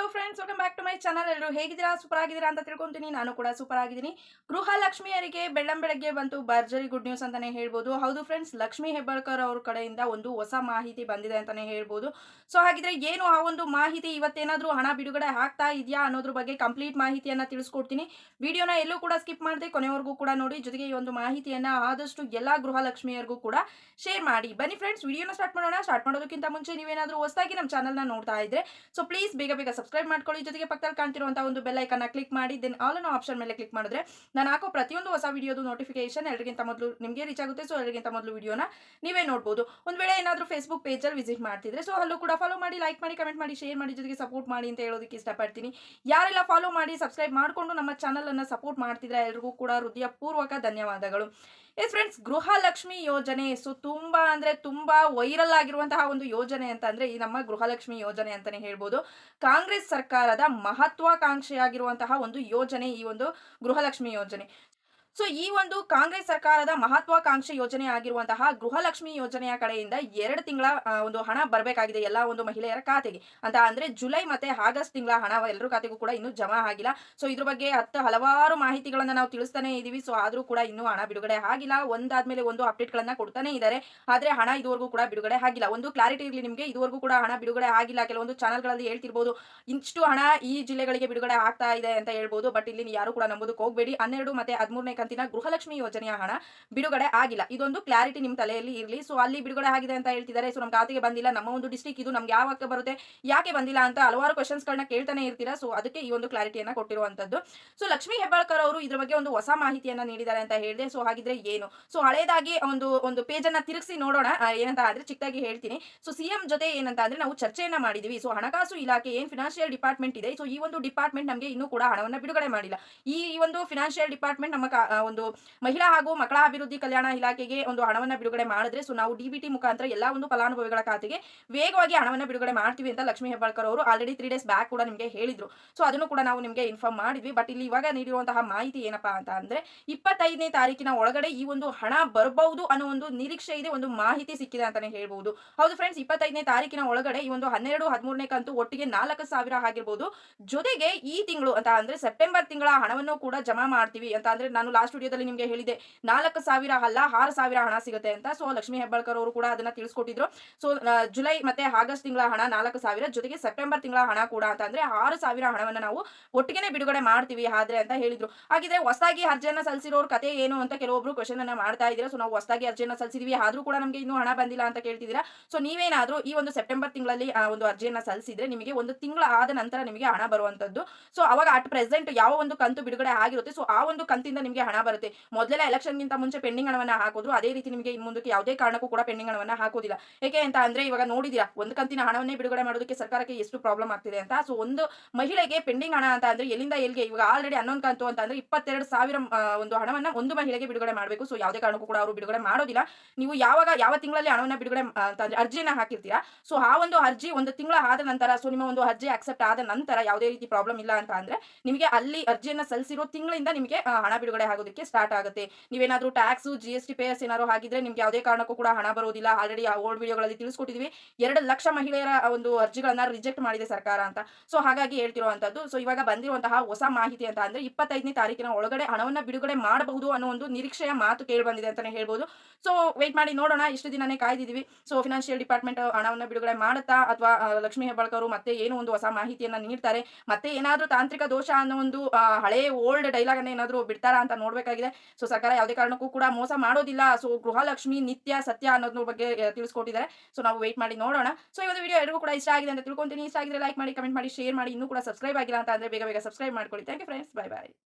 Hello friends welcome back to my channel ಎಲ್ಲರೂ ಹೇಗಿದ್ದೀರಾ? Super ಆಗಿದ್ದೀರಾ ಅಂತ ತಿಳ್ಕೊಂತೀನಿ. ನಾನು ಕೂಡ ಸೂಪರ್ ಆಗಿದ್ದೀನಿ. ಗೃಹಲಕ್ಷ್ಮಿಯರಿಗೆ ಬೆಳ್ಳಂ ಬೆಳಗ್ಗೆ ಬಂತು ಭರ್ಜರಿ ಗುಡ್ ನ್ಯೂಸ್ ಅಂತಾನೆ ಹೇಳ್ಬೋದು. ಹೌದು ಫ್ರೆಂಡ್ಸ್ ಲಕ್ಷ್ಮಿ ಹೆಬ್ಬಾಳ್ಕರ್ ಅವ್ರ ಕಡೆಯಿಂದ ಒಂದು ಹೊಸ ಮಾಹಿತಿ ಬಂದಿದೆ ಅಂತಾನೆ ಹೇಳ್ಬೋದು. ಸೊ ಹಾಗಿದ್ರೆ ಏನು ಆ ಒಂದು ಮಾಹಿತಿ? ಇವತ್ತೇನಾದರೂ ಹಣ ಬಿಡುಗಡೆ ಆಗ್ತಾ ಇದೆಯಾ ಅನ್ನೋದ್ರ ಬಗ್ಗೆ ಕಂಪ್ಲೀಟ್ ಮಾಹಿತಿಯನ್ನು ತಿಳಿಸ್ಕೊಡ್ತೀನಿ. ವಿಡಿಯೋನ ಎಲ್ಲೂ ಕೂಡ ಸ್ಕಿಪ್ ಮಾಡದೆ, ಕೊನೆವರೆಗೂ ಕೂಡ ನೋಡಿ. ಜೊತೆಗೆ ಈ ಒಂದು ಮಾಹಿತಿಯನ್ನು ಆದಷ್ಟು ಎಲ್ಲ ಗೃಹಲಕ್ಷ್ಮಿಯರಿಗೂ ಕೂಡ ಶೇರ್ ಮಾಡಿ. ಬನ್ನಿ ಫ್ರೆಂಡ್ಸ್ ವಿಡಿಯೋನ ಸ್ಟಾರ್ಟ್ ಮಾಡೋಣ. ಸ್ಟಾರ್ಟ್ ಮಾಡೋದಕ್ಕಿಂತ ಮುಂಚೆ ನೀವೇನಾದರೂ ಹೊಸದಾಗಿ ನಮ್ಮ ಚಾನಲ್ನ ನೋಡ್ತಾ ಇದ್ರೆ ಸೊ ಪ್ಲೀಸ್ ಬೇಗ ಬೇಗ ಸಬ್ಸ್ಕ್ರೈಬ್ ಮಾಡ್ಕೊಳ್ಳಿ. ಜೊತೆಗೆ ಪಕ್ಕದಲ್ಲಿ ಕಾಣ್ತಿರುವಂತಹ ಒಂದು ಬೆಲ್ ಐಕನ್ನ ಕ್ಲಿಕ್ ಮಾಡಿ. ದೆನ್ ಆಲ್ ಅನ್ನೋ ಆಪ್ಷನ್ ಮೇಲೆ ಕ್ಲಿಕ್ ಮಾಡಿದ್ರೆ ನಾನು ಹಾಕೋ ಪ್ರತಿಯೊಂದು ಹೊಸ ವಿಡಿಯೋದು ನೋಟಿಫಿಕೇಶನ್ ಎಲ್ಲರಿಗಿಂತ ಮೊದಲು ನಿಮಗೆ ರೀಚ್ ಆಗುತ್ತೆ. ಸೊ ಎಲ್ಲರಿಗಿಂತ ಮೊದಲು ವಿಡಿಯೋನ ನೀವೇ ನೋಡ್ಬೋದು. ಒಂದು ವೇಳೆ ಏನಾದರೂ ಫೇಸ್ಬುಕ್ ಪೇಜಲ್ಲಿ ವಿಸಿಟ್ ಮಾಡ್ತಿದ್ರೆ ಸೊ ಅಲ್ಲೂ ಕೂಡ ಫಾಲೋ ಮಾಡಿ ಲೈಕ್ ಮಾಡಿ ಕಮೆಂಟ್ ಮಾಡಿ ಶೇರ್ ಮಾಡಿ, ಜೊತೆಗೆ ಸಪೋರ್ಟ್ ಮಾಡಿ ಅಂತ ಹೇಳೋದಕ್ಕೆ ಇಷ್ಟಪಡ್ತೀನಿ. ಯಾರೆಲ್ಲ ಫಾಲೋ ಮಾಡಿ ಸಬ್ಸ್ಕ್ರೈಬ್ ಮಾಡಿಕೊಂಡು ನಮ್ಮ ಚಾನಲನ್ನು ಸಪೋರ್ಟ್ ಮಾಡ್ತಿದ್ರೆ ಎಲ್ರಿಗೂ ಕೂಡ ಹೃದಯಪೂರ್ವಕ ಧನ್ಯವಾದಗಳು. ಎಸ್ ಫ್ರೆಂಡ್ಸ್ ಗೃಹಲಕ್ಷ್ಮಿ ಯೋಜನೆ ಸೊ ತುಂಬಾ ಅಂದ್ರೆ ತುಂಬಾ ವೈರಲ್ ಆಗಿರುವಂತಹ ಒಂದು ಯೋಜನೆ ಅಂತ ಅಂದ್ರೆ ಈ ನಮ್ಮ ಗೃಹಲಕ್ಷ್ಮಿ ಯೋಜನೆ ಅಂತಾನೆ ಹೇಳ್ಬೋದು. ಕಾಂಗ್ರೆಸ್ ಸರ್ಕಾರದ ಮಹತ್ವಾಕಾಂಕ್ಷೆಯಾಗಿರುವಂತಹ ಒಂದು ಯೋಜನೆ ಈ ಒಂದು ಗೃಹಲಕ್ಷ್ಮಿ ಯೋಜನೆ. ಸೊ ಈ ಒಂದು ಕಾಂಗ್ರೆಸ್ ಸರ್ಕಾರದ ಮಹತ್ವಾಕಾಂಕ್ಷೆ ಯೋಜನೆ ಆಗಿರುವಂತಹ ಗೃಹಲಕ್ಷ್ಮಿ ಯೋಜನೆಯ ಕಡೆಯಿಂದ ಎರಡು ತಿಂಗಳ ಒಂದು ಹಣ ಬರಬೇಕಾಗಿದೆ ಎಲ್ಲ ಒಂದು ಮಹಿಳೆಯರ ಖಾತೆಗೆ. ಅಂತ ಅಂದ್ರೆ ಜುಲೈ ಮತ್ತೆ ಆಗಸ್ಟ್ ತಿಂಗಳ ಹಣ ಎಲ್ಲರೂ ಖಾತೆಗೂ ಕೂಡ ಇನ್ನೂ ಜಮಾ ಆಗಿಲ್ಲ. ಸೊ ಇದ್ರ ಬಗ್ಗೆ ಹತ್ತು ಹಲವಾರು ಮಾಹಿತಿಗಳನ್ನ ನಾವು ತಿಳಿಸ್ತಾನೆ ಇದೀವಿ. ಸೊ ಆದ್ರೂ ಕೂಡ ಇನ್ನೂ ಹಣ ಬಿಡುಗಡೆ ಆಗಿಲ್ಲ. ಒಂದಾದ್ಮೇಲೆ ಒಂದು ಅಪ್ಡೇಟ್ಗಳನ್ನ ಕೊಡ್ತಾನೆ ಇದ್ದಾರೆ ಆದ್ರೆ ಹಣ ಇದುವರೆಗೂ ಕೂಡ ಬಿಡುಗಡೆ ಆಗಿಲ್ಲ. ಒಂದು ಕ್ಲಾರಿಟಿ ಇರಲಿ ನಿಮಗೆ, ಇದುವರೆಗೂ ಕೂಡ ಹಣ ಬಿಡುಗಡೆ ಆಗಿಲ್ಲ. ಕೆಲವೊಂದು ಚಾನಲ್ಗಳಲ್ಲಿ ಹೇಳ್ತಿರ್ಬೋದು ಇಷ್ಟು ಹಣ ಈ ಜಿಲ್ಲೆಗಳಿಗೆ ಬಿಡುಗಡೆ ಆಗ್ತಾ ಇದೆ ಅಂತ ಹೇಳ್ಬೋದು. ಬಟ್ ಇಲ್ಲಿ ಯಾರು ಕೂಡ ನಂಬೋದಕ್ಕೆ ಹೋಗಬೇಡಿ. ಹನ್ನೆರಡು ಮತ್ತೆ ಹದಿಮೂರನೇ ಕಂತಿನ ಗೃಹಲಕ್ಷ್ಮಿ ಯೋಜನೆಯ ಹಣ ಬಿಡುಗಡೆ ಆಗಿಲ್ಲ. ಇದೊಂದು ಕ್ಲಾರಿಟಿ ನಿಮ್ಮ ತಲೆಯಲ್ಲಿ ಇರಲಿ. ಸೊ ಅಲ್ಲಿ ಬಿಡುಗಡೆ ಆಗಿದೆ ಅಂತ ಹೇಳ್ತಿದ್ದಾರೆ ಸೊ ನಮ್ಮ ಖಾತೆಗೆ ಬಂದಿಲ್ಲ. ನಮ್ಮ ಒಂದು ಡಿಸ್ಟಿಕ್ ಇದು ನಮ್ಗೆ ಯಾವಾಗ ಬರುತ್ತೆ, ಯಾಕೆ ಬಂದಿಲ್ಲ ಅಂತ ಹಲವಾರು ಕ್ವಶನ್ಸ್ಗಳನ್ನ ಕೇಳ್ತಾನೆ ಇರ್ತೀರಾ? ಸೊ ಅದಕ್ಕೆ ಈ ಒಂದು ಕ್ಲಾರಿಟಿಯನ್ನು ಕೊಟ್ಟಿರುವಂತದ್ದು ಸೊ ಲಕ್ಷ್ಮಿ ಹೆಬ್ಬಾಳ್ಕರ್ ಅವರು ಇದ್ರ ಬಗ್ಗೆ ಒಂದು ಹೊಸ ಮಾಹಿತಿಯನ್ನ ನೀಡಿದ್ದಾರೆ ಅಂತ ಹೇಳಿದೆ. ಸೊ ಹಾಗಿದ್ರೆ ಏನು? ಸೊ ಹಳೇದಾಗಿ ಒಂದು ಒಂದು ಪೇಜನ್ನು ತಿರುಗಿಸಿ ನೋಡೋಣ. ಏನಂತ ಅಂದ್ರೆ ಚಿಕ್ಕದಾಗಿ ಹೇಳ್ತೀನಿ. ಸೊ ಸಿಎಂ ಜೊತೆ ಏನಂತ ಅಂದ್ರೆ ನಾವು ಚರ್ಚೆಯನ್ನ ಮಾಡಿದೀವಿ. ಸೊ ಹಣಕಾಸು ಇಲಾಖೆ ಏನ್ ಫಿನಾನ್ಷಿಯಲ್ ಡಿಪಾರ್ಟ್ಮೆಂಟ್ ಇದೆ? ಸೊ ಈ ಒಂದು ಡಿಪಾರ್ಟ್ಮೆಂಟ್ ನಮಗೆ ಇನ್ನೂ ಕೂಡ ಹಣವನ್ನು ಬಿಡುಗಡೆ ಮಾಡಿಲ್ಲ. ಈ ಒಂದು ಫಿನಾನ್ಷಿಯಲ್ ಡಿಪಾರ್ಟ್ಮೆಂಟ್ ನಮ್ಮ ಒಂದು ಮಹಿಳಾ ಹಾಗೂ ಮಕ್ಕಳ ಅಭಿವೃದ್ಧಿ ಕಲ್ಯಾಣ ಇಲಾಖೆಗೆ ಒಂದು ಹಣವನ್ನು ಬಿಡುಗಡೆ ಮಾಡಿದ್ರೆ ಸೊ ನಾವು ಡಿಬಿಟಿ ಮುಖಾಂತರ ಎಲ್ಲ ಒಂದು ಫಲಾನುಭವಿಗಳ ಖಾತೆಗೆ ವೇಗವಾಗಿ ಹಣವನ್ನು ಬಿಡುಗಡೆ ಮಾಡ್ತೀವಿ ಅಂತ ಲಕ್ಷ್ಮೀ ಹೆಬ್ಬಾಳ್ಕರ್ ಅವರು ಆಲ್ರೆಡಿ ತ್ರೀ ಡೇಸ್ ಬ್ಯಾಕ್ ಕೂಡ ನಿಮಗೆ ಹೇಳಿದ್ರು. ಸೊ ಅದನ್ನು ಕೂಡ ನಾವು ನಿಮಗೆ ಇನ್ಫಾರ್ಮ್ ಮಾಡಿದ್ವಿ. ಬಟ್ ಇಲ್ಲಿ ಇವಾಗ ನೀಡಿರುವಂತಹ ಮಾಹಿತಿ ಏನಪ್ಪಾ ಅಂತ ಅಂದ್ರೆ, ಇಪ್ಪತ್ತೈದನೇ ತಾರೀಕಿನ ಒಳಗಡೆ ಈ ಒಂದು ಹಣ ಬರಬಹುದು ಅನ್ನೋ ಒಂದು ನಿರೀಕ್ಷೆ ಇದೆ, ಒಂದು ಮಾಹಿತಿ ಸಿಕ್ಕಿದೆ ಅಂತಾನೆ ಹೇಳ್ಬಹುದು ಹೌದು ಫ್ರೆಂಡ್ಸ್ ಇಪ್ಪತ್ತೈದನೇ ತಾರೀಕಿನ ಒಳಗಡೆ ಈ ಒಂದು ಹನ್ನೆರಡು, ಹದಿಮೂರನೇ ಕಂತು ಒಟ್ಟಿಗೆ ನಾಲ್ಕು ಸಾವಿರ ಆಗಿರ್ಬೋದು. ಜೊತೆಗೆ ಈ ತಿಂಗಳು ಅಂತ ಅಂದ್ರೆ ಸೆಪ್ಟೆಂಬರ್ ತಿಂಗಳ ಹಣವನ್ನು ಕೂಡ ಜಮಾ ಮಾಡ್ತೀವಿ ಅಂತ ಅಂದ್ರೆ, ನಾನು ಲಾಸ್ಟ್ ವಿಡಿಯೋದಲ್ಲಿ ನಿಮಗೆ ಹೇಳಿದೆ, ನಾಲ್ಕು ಸಾವಿರ ಅಲ್ಲ, ಆರು ಸಾವಿರ ಹಣ ಸಿಗುತ್ತೆ ಅಂತ. ಸೊ ಲಕ್ಷ್ಮಿ ಹೆಬ್ಬಾಳ್ಕರ್ ಅವರು ಕೂಡ ಅದನ್ನ ತಿಳಿಸ್ಕೊಟ್ಟಿದ್ರು. ಸೊ ಜುಲೈ ಮತ್ತೆ ಆಗಸ್ಟ್ ತಿಂಗಳ ಹಣ ನಾಲ್ಕು ಸಾವಿರ, ಜೊತೆಗೆ ಸೆಪ್ಟೆಂಬರ್ ತಿಂಗಳ ಹಣ ಕೂಡ ಅಂತ ಅಂದ್ರೆ ಆರು ಸಾವಿರ ಹಣವನ್ನು ನಾವು ಒಟ್ಟಿಗೆನೆ ಬಿಡುಗಡೆ ಮಾಡ್ತೀವಿ ಆದ್ರೆ ಅಂತ ಹೇಳಿದ್ರು. ಹಾಗಿದ್ರೆ ಹೊಸದಾಗಿ ಅರ್ಜಿಯನ್ನ ಸಲ್ಲಿಸಿರೋರು ಕತೆ ಏನು ಅಂತ ಕೆಲವೊಬ್ರು ಕ್ವಶನ್ ಅನ್ನ ಮಾಡ್ತಾ ಇದ್ದೀರಾ? ಸೊ ನಾವು ಹೊಸದಾಗಿ ಅರ್ಜಿಯನ್ನ ಸಲ್ಲಿಸಿದೀವಿ, ಆದ್ರೂ ಕೂಡ ನಮಗೆ ಇನ್ನೂ ಹಣ ಬಂದಿಲ್ಲ ಅಂತ ಕೇಳ್ತಿದ್ದೀರಾ? ಸೊ ನೀವೇನಾದ್ರೂ ಈ ಒಂದು ಸೆಪ್ಟೆಂಬರ್ ತಿಂಗಳಲ್ಲಿ ಒಂದು ಅರ್ಜಿಯನ್ನ ಸಲ್ಲಿಸಿದ್ರೆ ನಿಮಗೆ ಒಂದು ತಿಂಗಳ ಆದ ನಂತರ ನಿಮಗೆ ಹಣ ಬರುವಂತದ್ದು. ಸೊ ಅವಾಗ ಅಟ್ ಪ್ರೆಸೆಂಟ್ ಯಾವ ಒಂದು ಕಂತು ಬಿಡುಗಡೆ ಆಗಿರುತ್ತೆ. ಸೊ ಆ ಒಂದು ಕಂತಿಂದ ನಿಮಗೆ ಹಣ ಬರುತ್ತೆ. ಮೊದಲೆಲ್ಲ ಎಲೆಕ್ಷನ್ಗಿಂತ ಮುಂಚೆ ಪೆಂಡಿಂಗ್ ಹಣವನ್ನ ಹಾಕೋದ್ರು. ಅದೇ ರೀತಿ ನಿಮಗೆ ಇನ್ನು ಮುಂದಕ್ಕೆ ಯಾವುದೇ ಕಾರಣಕ್ಕೂ ಕೂಡ ಪೆಂಡಿಂಗ್ ಹಣವನ್ನ ಹಾಕೋದಿಲ್ಲ ಏಕೆ ಅಂತ ಅಂದ್ರೆ ಇವಾಗ ನೋಡಿದೀರಾ, ಒಂದು ಕಂತಿನ ಹಣವನ್ನೇ ಬಿಡುಗಡೆ ಮಾಡೋದಕ್ಕೆ ಸರ್ಕಾರಕ್ಕೆ ಎಷ್ಟು ಪ್ರಾಬ್ಲಮ್ ಆಗ್ತಿದೆ ಅಂತ. ಸೊ, ಒಂದು ಮಹಿಳೆಗೆ ಪೆಂಡಿಂಗ್ ಹಣ ಅಂತ ಅಂದ್ರೆ ಎಲ್ಲಿಂದ ಎಲ್ಲಿಗೆ, ಇವಾಗ ಆಲ್ರೆಡಿ ಹನ್ನೊಂದು ಕಂತು ಅಂತ ಅಂದ್ರೆ ಇಪ್ಪತ್ತೆರಡು ಸಾವಿರ ಒಂದು ಹಣವನ್ನ ಒಂದು ಮಹಿಳೆಗೆ ಬಿಡುಗಡೆ ಮಾಡಬೇಕು. ಸೊ, ಯಾವುದೇ ಕಾರಣಕ್ಕೂ ಕೂಡ ಅವರು ಬಿಡುಗಡೆ ಮಾಡೋದಿಲ್ಲ. ನೀವು ಯಾವಾಗ, ಯಾವ ತಿಂಗಳಲ್ಲಿ ಹಣವನ್ನ ಬಿಡುಗಡೆ ಅಂತ ಅಂದ್ರೆ ಅರ್ಜಿಯನ್ನ ಹಾಕಿರ್ತೀರಾ. ಸೊ, ಆ ಒಂದು ಅರ್ಜಿ ಒಂದು ತಿಂಗಳ ಆದ ನಂತರ, ಸೊ, ನಿಮ್ಮ ಒಂದು ಅರ್ಜಿ ಅಕ್ಸೆಪ್ಟ್ ಆದ ನಂತರ ಯಾವುದೇ ರೀತಿ ಪ್ರಾಬ್ಲಮ್ ಇಲ್ಲ ಅಂತ ಅಂದ್ರೆ ನಿಮಗೆ ಅಲ್ಲಿ ಅರ್ಜಿಯನ್ನ ಸಲ್ಲಿಸಿರೋ ತಿಂಗಳಿಂದ ನಿಮಗೆ ಹಣ ಬಿಡುಗಡೆ ಆಗೋದಕ್ಕೆ ಸ್ಟಾರ್ಟ್ ಆಗುತ್ತೆ. ನೀವೇನಾದ್ರೂ tax G S T payers ಏನಾದ್ರು ಹಾಕಿದ್ರೆ ನಿಮ್ಗೆ ಯಾವುದೇ ಕಾರಣಕ್ಕೂ ಕೂಡ ಹಣ ಬರೋದಿಲ್ಲ. ಆಲ್ರೆಡಿ ಆ ಓಲ್ಡ್ ವಿಡಿಯೋಗಳಲ್ಲಿ ತಿಳಿಸ್ಕೊಟ್ಟಿದ್ವಿ. ಎರಡು ಲಕ್ಷ ಮಹಿಳೆಯರ ಒಂದು ಅರ್ಜಿಗಳನ್ನ ರಿಜೆಕ್ಟ್ ಮಾಡಿದೆ ಸರ್ಕಾರ ಅಂತ. ಸೊ ಹಾಗಾಗಿ ಹೇಳ್ತಿರುವಂತದ್ದು ಸೊ ಇವಾಗ ಬಂದಿರುವಂತಹ ಹೊಸ ಮಾಹಿತಿ ಅಂತ ಅಂದ್ರೆ ಇಪ್ಪತ್ತೈದನೇ ತಾರೀಕಿನ ಒಳಗಡೆ ಹಣವನ್ನ ಬಿಡುಗಡೆ ಮಾಡಬಹುದು ಅನ್ನೋ ಒಂದು ನಿರೀಕ್ಷೆಯ ಮಾತು ಕೇಳಿ ಬಂದಿದೆ ಅಂತಾನೆ ಹೇಳ್ಬೋದು. ಸೊ ವೇಟ್ ಮಾಡಿ ನೋಡೋಣ. ಇಷ್ಟು ದಿನನೇ ಕಾಯ್ದಿದೀವಿ. ಸೊ ಫಿನಾನ್ಷಿಯಲ್ ಡಿಪಾರ್ಟ್ಮೆಂಟ್ ಹಣವನ್ನ ಬಿಡುಗಡೆ ಮಾಡುತ್ತಾ ಅಥವಾ ಲಕ್ಷ್ಮೀ ಹೆಬ್ಬಾಳ್ಕರ್ ಮತ್ತೆ ಏನು ಒಂದು ಹೊಸ ಮಾಹಿತಿಯನ್ನ ನೀಡ್ತಾರೆ. ಮತ್ತೆ ಏನಾದ್ರೂ ತಾಂತ್ರಿಕ ದೋಷ ಅನ್ನೋ ಒಂದು ಹಳೆ ಓಲ್ಡ್ ಡೈಲಾಗ್ ಅನ್ನ ಏನಾದ್ರು ಬಿಡ್ತಾರಾ ಅಂತ ನೋಡ್ಬೇಕಾಗಿದೆ. ಸೊ ಸರ್ಕಾರ ಯಾವುದೇ ಕಾರಣಕ್ಕೂ ಕೂಡ ಮೋಸ ಮಾಡೋದಿಲ್ಲ. ಸೊ ಗೃಹಲಕ್ಷ್ಮಿ, ನಿತ್ಯ, ಸತ್ಯ ಅನ್ನೋದ್ರ ಬಗ್ಗೆ ತಿಳಿಸ್ಕೊಟ್ಟಿದ್ದಾರೆ. ಸೊ ನಾವು ವೇಟ್ ಮಾಡಿ ನೋಡೋಣ. ಸೊ ಒಂದು ವಿಡಿಯೋ ಎಲ್ಲರಿಗೂ ಕೂಡ ಇಷ್ಟ ಆಗಿದೆ ಅಂತ ತಿಳ್ಕೊಂತೀನಿ. ಇಷ್ಟ ಆಗಿದ್ರೆ ಲೈಕ್ ಮಾಡಿ ಕಮೆಂಟ್ ಮಾಡಿ ಶೇರ್ ಮಾಡಿ. ಇನ್ನೂ ಕೂಡ ಸಬ್ಸ್ಕ್ರೈಬ್ ಆಗಿಲ್ಲ ಅಂತ ಅಂದ್ರೆ ಬೇಗ ಬೇಗ ಸಬ್ಸ್ಕ್ರೈಬ್ ಮಾಡ್ಕೊಳ್ಳಿ. Thank you friends bye bye